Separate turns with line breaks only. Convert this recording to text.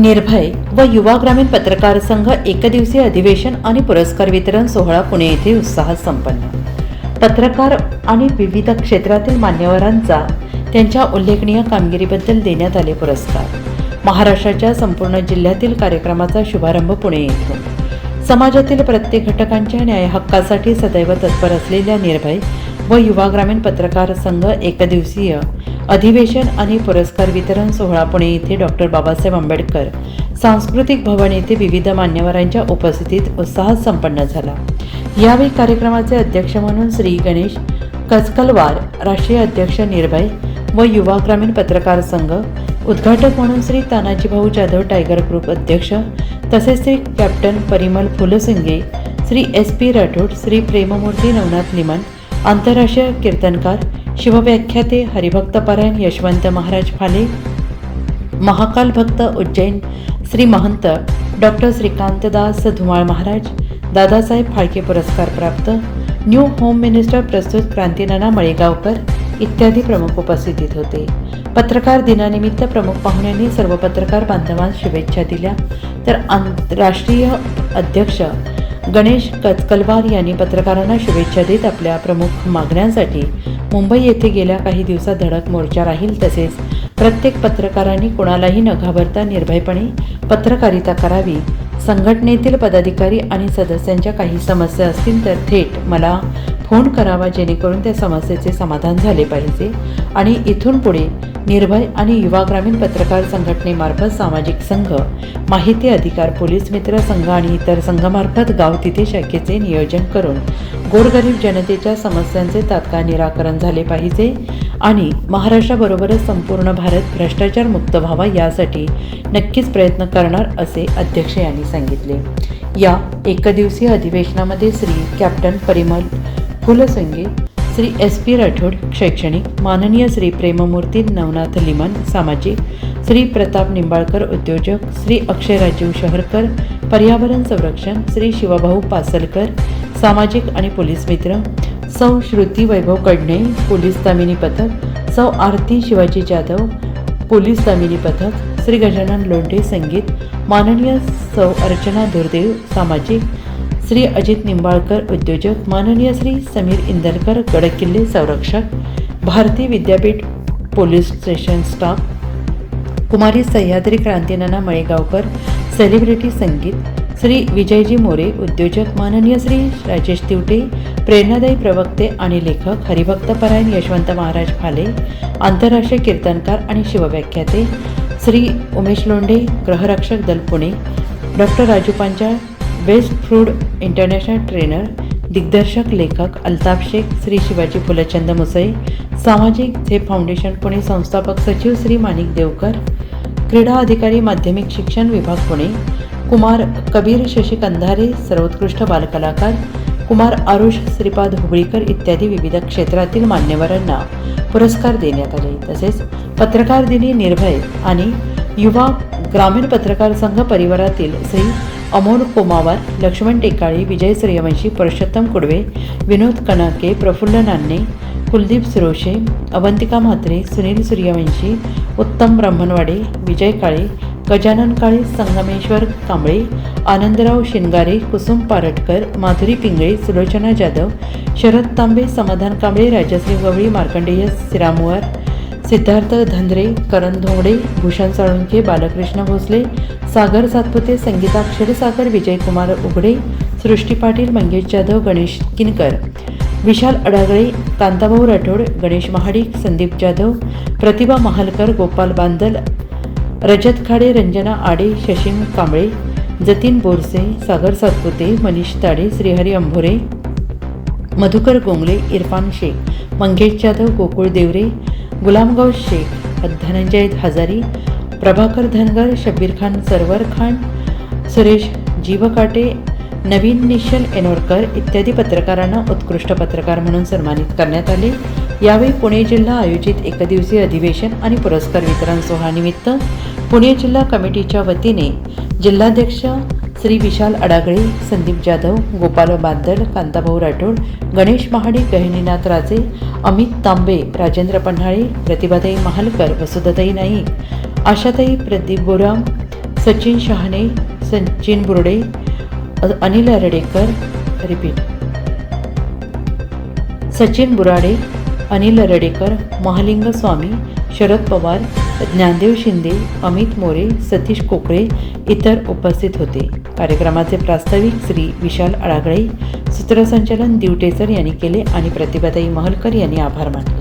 निर्भय व युवा ग्रामीण पत्रकार संघ एकदिवसीय अधिवेशन आणि पुरस्कार वितरण सोहळा पुणे येथे उत्साहात संपन्न. पत्रकार आणि विविध क्षेत्रातील मान्यवरांचा त्यांच्या उल्लेखनीय कामगिरीबद्दल देण्यात आले पुरस्कार. महाराष्ट्राच्या संपूर्ण जिल्ह्यातील कार्यक्रमाचा शुभारंभ पुणे येथून. समाजातील प्रत्येक घटकांच्या न्याय हक्कासाठी सदैव तत्पर असलेल्या निर्भय व युवा ग्रामीण पत्रकार संघ एकदिवसीय अधिवेशन आणि पुरस्कार वितरण सोहळा पुणे येथे डॉक्टर बाबासाहेब आंबेडकर. सांस्कृतिक भवन येथे विविध मान्यवरांच्या उपस्थितीत उत्साहात संपन्न झाला. यावेळी कार्यक्रमाचे अध्यक्ष म्हणून श्री गणेश कचकलवार राष्ट्रीय अध्यक्ष निर्भय व युवा ग्रामीण पत्रकार संघ उद्घाटक म्हणून श्री तानाजी भाऊ जाधव टायगर ग्रुप अध्यक्ष तसेच Shri captain Parimal Phulsinge Shri S P Rathod Shri प्रेममूर्ती Navnath Niman आंतरराष्ट्रीय कीर्तनकार शिवव्याख्याते हरिभक्तपरायण यशवंत महाराज फाले. महाकाल भक्त उज्जैन श्री महंत डॉक्टर श्रीकांतदास धुमाळ महाराज दादासाहेब फाळके पुरस्कार प्राप्त न्यू होम मिनिस्टर प्रस्तुत क्रांतीनाना मळेगावकर इत्यादी प्रमुख उपस्थितीत होते. पत्रकार दिनानिमित्त प्रमुख पाहुण्यांनी सर्व पत्रकार बांधवांस शुभेच्छा दिल्या. तर आंतरराष्ट्रीय अध्यक्ष गणेश कचकलवार यांनी पत्रकारांना शुभेच्छा देत आपल्या प्रमुख मागण्यांसाठी मुंबई येथे गेल्या काही दिवसात धडक मोर्चा राहील तसेच प्रत्येक पत्रकारांनी कोणालाही न घाबरता निर्भयपणे पत्रकारिता करावी. संघटनेतील पदाधिकारी आणि सदस्यांच्या काही समस्या असतील तर थेट मला फोन करावा जेणेकरून त्या समस्येचे समाधान झाले पाहिजे. आणि इथून पुढे निर्भय आणि युवा ग्रामीण पत्रकार संघटनेमार्फत सामाजिक संघ माहिती अधिकार पोलीस मित्र संघ आणि इतर संघामार्फत गाव तिथे शाखेचे नियोजन करून गोरगरीब जनतेच्या समस्यांचे तात्काळ निराकरण झाले पाहिजे आणि महाराष्ट्राबरोबरच संपूर्ण भारत भ्रष्टाचार मुक्त व्हावा यासाठी नक्कीच प्रयत्न करणार असे अध्यक्ष यांनी सांगितले. या एकदिवसीय अधिवेशनामध्ये Shri captain Parimal Kulsangi Shri S P Rathod शैक्षणिक माननीय श्री प्रेममूर्ती नवनाथ लिमन सामाजिक श्री प्रताप निंबाळकर उद्योजक श्री अक्षय राजीव शहरकर पर्यावरण संरक्षण श्री शिवभाऊ पासलकर सामाजिक आणि पोलीस मित्र सौ श्रुती वैभव कडणे पोलीस दामिनी पथक सौ आरती शिवाजी जाधव पोलीस दामिनी पथक श्री गजानन लोंढे संगीत माननीय सौ अर्चना दुर्देव सामाजिक श्री अजित निंबाळकर उद्योजक माननीय श्री समीर इंदरकर गडकिल्ले संरक्षक Bharati Vidyapeeth police station staff कुमारी सह्याद्री क्रांतीनाना मळेगावकर सेलिब्रिटी संगीत श्री विजयजी मोरे उद्योजक माननीय श्री राजेश तिवटे प्रेरणादायी प्रवक्ते आणि लेखक हरिभक्तपरायण यशवंत महाराज फाले आंतरराष्ट्रीय कीर्तनकार आणि शिवव्याख्याते श्री उमेश लोंढे ग्रहरक्षक दल पुणे डॉक्टर राजू पांचाळ बेस्ट फ्रूड इंटरनॅशनल ट्रेनर दिग्दर्शक लेखक अल्ताफ शेख श्री शिवाजी फुलचंद मुसई सामाजिक झेप फाउंडेशन पुणे संस्थापक सचिव श्री माणिक देवकर क्रीडा अधिकारी माध्यमिक शिक्षण विभाग पुणे कुमार कबीर शशी कंधारे सर्वोत्कृष्ट बालकलाकार कुमार आरुष श्रीपाद हुबळीकर इत्यादी विविध क्षेत्रातील मान्यवरांना पुरस्कार देण्यात आले. तसेच पत्रकार दिनी निर्भय आणि युवा ग्रामीण पत्रकार संघ परिवारातील श्री अमोल कोमावार लक्ष्मण टेकाळे विजय सूर्यवंशी पुरुषोत्तम कुडवे विनोद कनाके प्रफुल्ल नान्ने कुलदीप सुरोशे अवंतिका म्हात्रे सुनील सूर्यवंशी उत्तम ब्राह्मणवाडे विजय काळे गजानन काळे संगमेश्वर कांबळे आनंदराव शिनगारे कुसुम पारटकर माधुरी पिंगळे सुलोचना जाधव शरद तांबे समाधान कांबळे राजश्री गवळी मार्कंडेय सिरामुवार सिद्धार्थ धंद्रे करण धोंगडे भूषण साळुंके बालकृष्ण भोसले सागर सातपुते संगीता क्षीरसागर विजयकुमार उघडे सृष्टी पाटील मंगेश जाधव गणेश किनकर. विशाल अडागळे कांताभाऊ राठोड गणेश महाडिक संदीप जाधव प्रतिभा महालकर गोपाल बांदल रजत खाडे रंजना आडे शशीम कांबळे जतीन बोरसे सागर सातपुते मनीष ताडे श्रीहरी अंभोरे मधुकर गोंगले इरफान शेख मंगेश जाधव गोकुळ देवरे गुलामगाव शेख धनंजय हजारी प्रभाकर धनगर शब्बीर खान सरवर खान सुरेश जीवकाटे नवीन निश्चल एनोरकर इत्यादी पत्रकारांना उत्कृष्ट पत्रकार म्हणून सन्मानित करण्यात आले. यावेळी पुणे जिल्हा आयोजित एकदिवसीय अधिवेशन आणि पुरस्कार वितरण सोहळानिमित्त पुणे जिल्हा कमिटीच्या वतीने जिल्हाध्यक्ष श्री विशाल अडागळे संदीप जाधव गोपाल बांदल कांताभाऊ राठोड गणेश महाडिक गहिनीनाथ राजे अमित तांबे राजेंद्र पन्हाळे प्रतिभाताई महालकर वसुधाताई नाईक आशाताई प्रदीप बोराम सचिन शहाणे सचिन बुर्डे अनिल अरडेकर रिपीट. सचिन बुराडे अनिल रडेकर महालिंग स्वामी शरद पवार ज्ञानदेव शिंदे अमित मोरे सतीश कोकळे इतर उपस्थित होते. कार्यक्रमाचे प्रास्ताविक श्री विशाल अळागळे सूत्रसंचालन दिवटेसर यांनी केले आणि प्रतिभाताई महलकर यांनी आभार मानले.